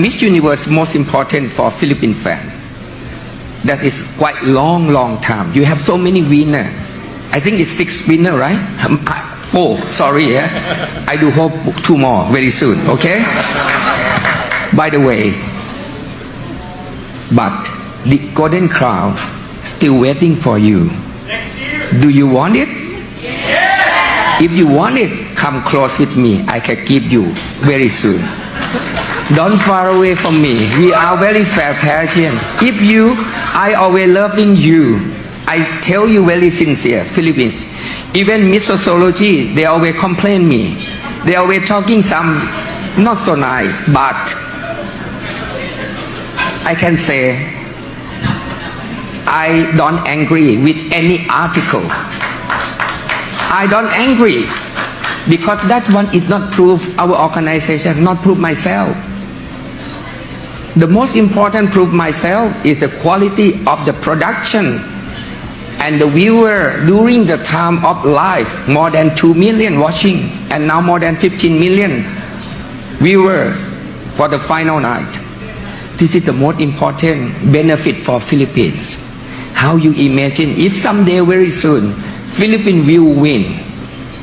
Miss Universe most important for Philippine fan. That is quite long, long time. You have so many winner. I think it's six winner, right? Um, I- Four. Sorry, yeah. I do hope two more very soon. Okay. By the way, but the golden crown still waiting for you. Do you want it? If you want it, come close with me. I can give you very soon. Don't far away from me. We are very fair passion. If you, I always loving you. I tell you very sincere, Philippines. Even Miss Sociology, they always complain me. They always talking some not so nice, but I can say I don't angry with any article. I don't angry because that one is not proof our organization, not proof myself. The most important proof myself is the quality of the production and the viewer during the time of live more than 2 million watching and now more than 15 million viewer for the final night. This is the most important benefit for Philippines. How you imagine if someday very soon Philippines will win,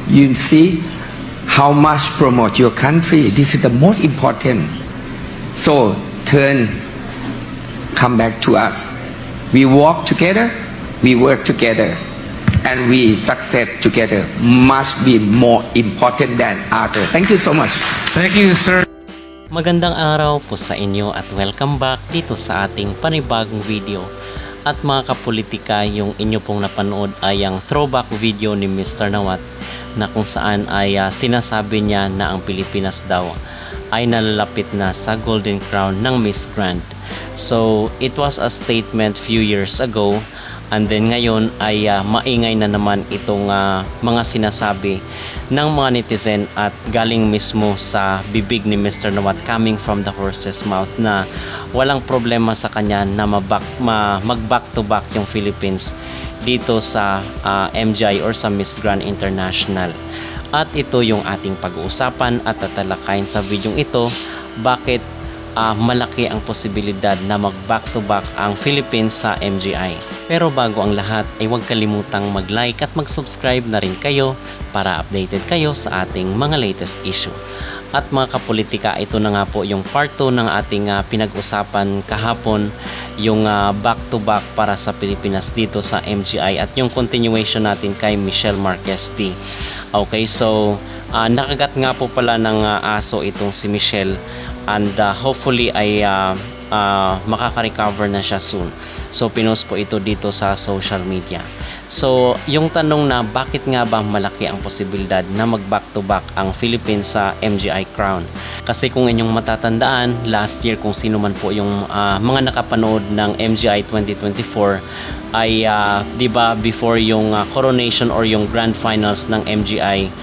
you see how much promote your country. This is the most important. So turn, come back to us. We walk together, we work together, and we success together must be more important than other. Thank you so much. Thank you, sir. Magandang araw po sa inyo at welcome back dito sa ating panibagong video. At mga kapolitika, yung inyo pong napanood ay ang throwback video ni Mr. Nawat na kung saan ay ah, sinasabi niya na ang Pilipinas daw ay nalalapit na sa Golden Crown ng Miss Grand. So, it was a statement few years ago And then ngayon ay ah, maingay na naman itong ah, mga sinasabi ng mga netizen at galing mismo sa bibig ni Mr. Nawat coming from the horse's mouth na walang problema sa kanya na mabak, ma, mag back to back yung Philippines dito sa ah, MGI or sa Miss Grand International. At ito yung ating pag-uusapan at tatalakayin sa videong ito bakit ah, malaki ang posibilidad na mag back to back ang Philippines sa MGI. Pero bago ang lahat ay huwag kalimutang mag-like at mag-subscribe na rin kayo para updated kayo sa ating mga latest issue. At mga kapolitika, ito na nga po yung part 2 ng ating ah, pinag-usapan kahapon, yung ah, back to back para sa Pilipinas dito sa MGI at yung continuation natin kay Michelle Marquez T. Okay, so ah, nakagat nga po pala ng ah, aso itong si Michelle and uh, hopefully ay uh, uh, makaka-recover na siya soon. So pinost po ito dito sa social media. So yung tanong na bakit nga ba malaki ang posibilidad na mag back to back ang Philippines sa MGI Crown? Kasi kung inyong matatandaan, last year kung sino man po yung uh, mga nakapanood ng MGI 2024 ay uh, 'di ba before yung uh, coronation or yung grand finals ng MGI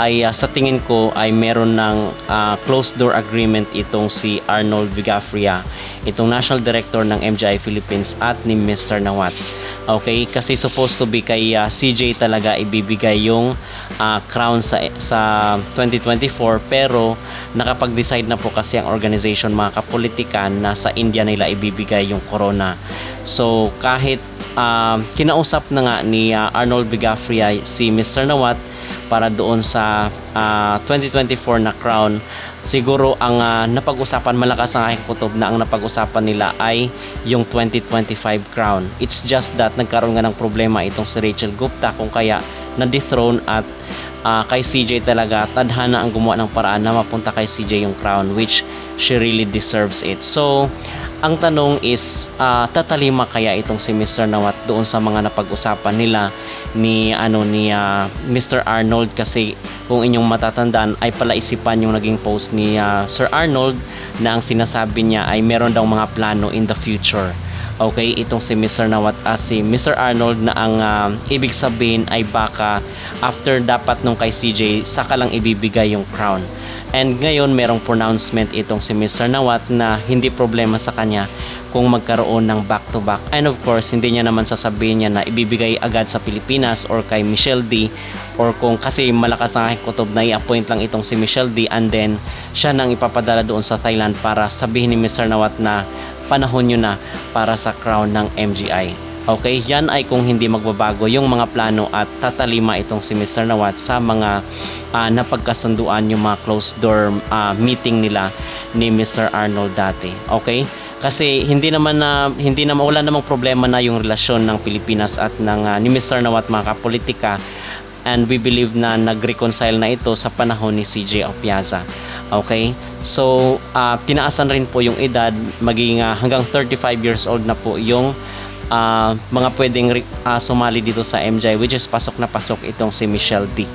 ay ah, sa tingin ko ay meron ng ah, closed door agreement itong si Arnold Vigafria, itong National Director ng MGI Philippines at ni Mr. Nawat. Okay, kasi supposed to be kay ah, CJ talaga ibibigay yung ah, crown sa sa 2024 pero nakapag-decide na po kasi ang organization mga kapolitikan na sa India nila ibibigay yung corona. So kahit ah, kinausap na nga ni ah, Arnold Vigafria si Mr. Nawat para doon sa ah, 2024 na crown. Siguro ang ah, napag-usapan malakas ang aking kutob na ang napag-usapan nila ay yung 2025 crown. It's just that nagkaroon nga ng problema itong si Rachel Gupta kung kaya na-dethrone at ah, kay CJ talaga tadhana ang gumawa ng paraan na mapunta kay CJ yung crown which she really deserves it so ang tanong is ah, tatalima kaya itong si Mr. Nawat doon sa mga napag-usapan nila ni ano ni ah, Mr. Arnold kasi kung inyong matatandaan ay palaisipan yung naging post ni ah, Sir Arnold na ang sinasabi niya ay meron daw mga plano in the future Okay, itong si Mr. Nawat at si Mr. Arnold na ang ah, ibig sabihin ay baka after dapat nung kay CJ saka lang ibibigay yung crown. And ngayon merong pronouncement itong si Mr. Nawat na hindi problema sa kanya kung magkaroon ng back-to-back. And of course, hindi niya naman sasabihin niya na ibibigay agad sa Pilipinas or kay Michelle D or kung kasi malakas aking kutob na i-appoint lang itong si Michelle D and then siya nang ipapadala doon sa Thailand para sabihin ni Mr. Nawat na panahon nyo na para sa crown ng MGI. Okay, yan ay kung hindi magbabago yung mga plano at tatalima itong si Mr. Nawat sa mga ah, napagkasunduan yung mga closed door ah, meeting nila ni Mr. Arnold dati. Okay? Kasi hindi naman na hindi naman wala namang problema na yung relasyon ng Pilipinas at ng ah, ni Mr. Nawat mga kapolitika and we believe na nag-reconcile na ito sa panahon ni CJ Opiaza. Okay? So, ah, tinaasan rin po yung edad maging ah, hanggang 35 years old na po yung ah, mga pwedeng ah, sumali dito sa MJ which is pasok na pasok itong si Michelle D.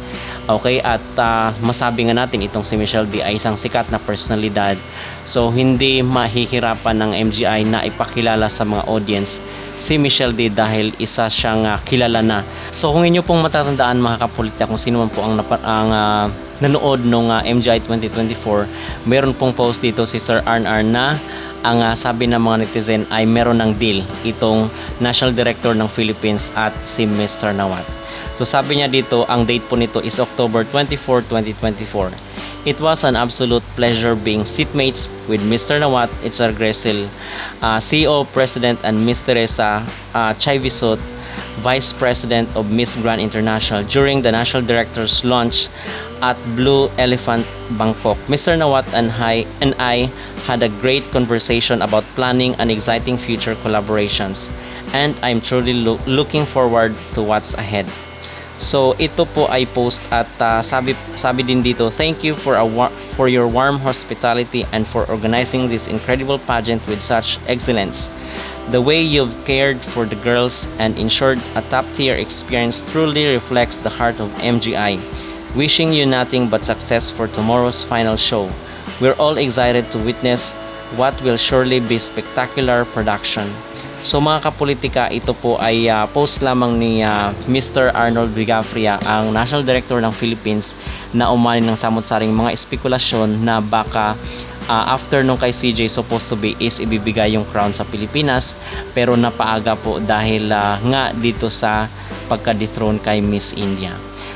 Okay? At ah, masabi nga natin itong si Michelle D ay isang sikat na personalidad. So, hindi mahihirapan ng MGI na ipakilala sa mga audience si Michelle D dahil isa siyang ah, kilala na. So kung inyo pong matatandaan mga kapolita kung sino man po ang, ang ah, nanood nung ah, MGI 2024, meron pong post dito si Sir Arn Arn na ang ah, sabi ng mga netizen ay meron ng deal itong National Director ng Philippines at si Mr. Nawat. So sabi niya dito, ang date po nito is October 24, 2024. It was an absolute pleasure being seatmates with Mr. Nawat Itzar Gresil, uh, CEO, President, and Ms. Teresa uh, Chaivisot, Vice President of Miss Grand International during the National Director's launch at Blue Elephant Bangkok. Mr. Nawat and I, and I had a great conversation about planning and exciting future collaborations and I'm truly loo- looking forward to what's ahead. So ito po ay post at uh, sabi sabi din dito, thank you for a for your warm hospitality and for organizing this incredible pageant with such excellence. The way you've cared for the girls and ensured a top-tier experience truly reflects the heart of MGI. Wishing you nothing but success for tomorrow's final show. We're all excited to witness what will surely be spectacular production. So mga kapolitika, ito po ay ah, post lamang ni ah, Mr. Arnold Bigafria, ang National Director ng Philippines na umani ng samot-saring mga espekulasyon na baka ah, after nung kay CJ supposed to be is ibibigay yung crown sa Pilipinas pero napaaga po dahil ah, nga dito sa pagka-dethrone kay Miss India.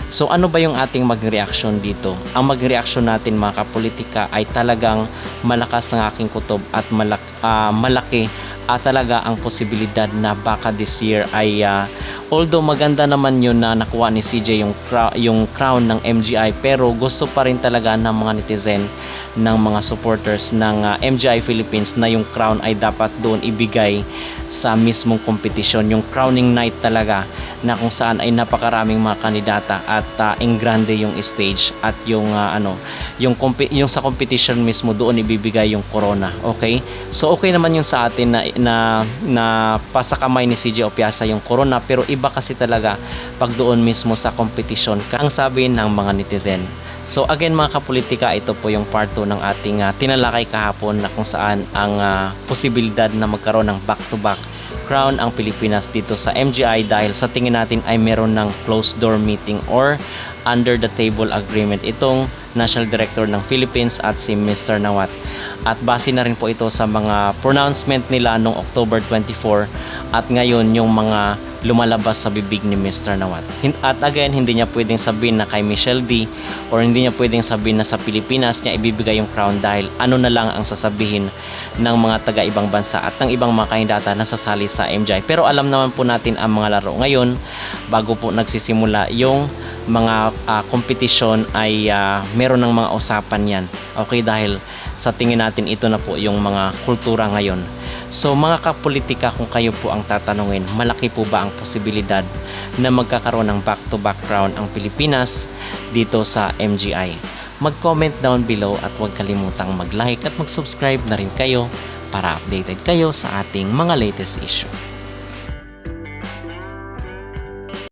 So ano ba yung ating mag-reaction dito? Ang mag-reaction natin mga kapolitika ay talagang malakas ang aking kutob at malak ah, malaki at talaga ang posibilidad na baka this year ay ah, although maganda naman yun na nakuha ni CJ yung, cra- yung crown ng MGI pero gusto pa rin talaga ng mga netizen ng mga supporters ng ah, MGI Philippines na yung crown ay dapat doon ibigay sa mismong competition yung crowning night talaga na kung saan ay napakaraming mga kandidata at uh, grande yung stage at yung ah, ano yung yung sa competition mismo doon ibibigay yung corona okay? So okay naman yung sa atin na na, na pasakamay ni CJ Opiasa yung corona pero iba kasi talaga pag doon mismo sa competition ang sabi ng mga netizen So again mga kapolitika, ito po yung part 2 ng ating ah, tinalakay kahapon na kung saan ang ah, posibilidad na magkaroon ng back-to-back crown ang Pilipinas dito sa MGI dahil sa tingin natin ay meron ng closed door meeting or under the table agreement itong National Director ng Philippines at si Mr. Nawat. At base na rin po ito sa mga pronouncement nila noong October 24 at ngayon yung mga lumalabas sa bibig ni Mr. Nawat. At again, hindi niya pwedeng sabihin na kay Michelle D or hindi niya pwedeng sabihin na sa Pilipinas niya ibibigay yung crown dahil ano na lang ang sasabihin ng mga taga-ibang bansa at ng ibang mga kandidata na sasali sa MJ. Pero alam naman po natin ang mga laro ngayon bago po nagsisimula yung mga ah, kompetisyon ay ah, meron ng mga usapan yan. Okay, dahil sa tingin natin ito na po yung mga kultura ngayon. So mga kapolitika kung kayo po ang tatanungin, malaki po ba ang posibilidad na magkakaroon ng back-to-back crown ang Pilipinas dito sa MGI? Mag-comment down below at huwag kalimutang mag-like at mag-subscribe na rin kayo para updated kayo sa ating mga latest issue.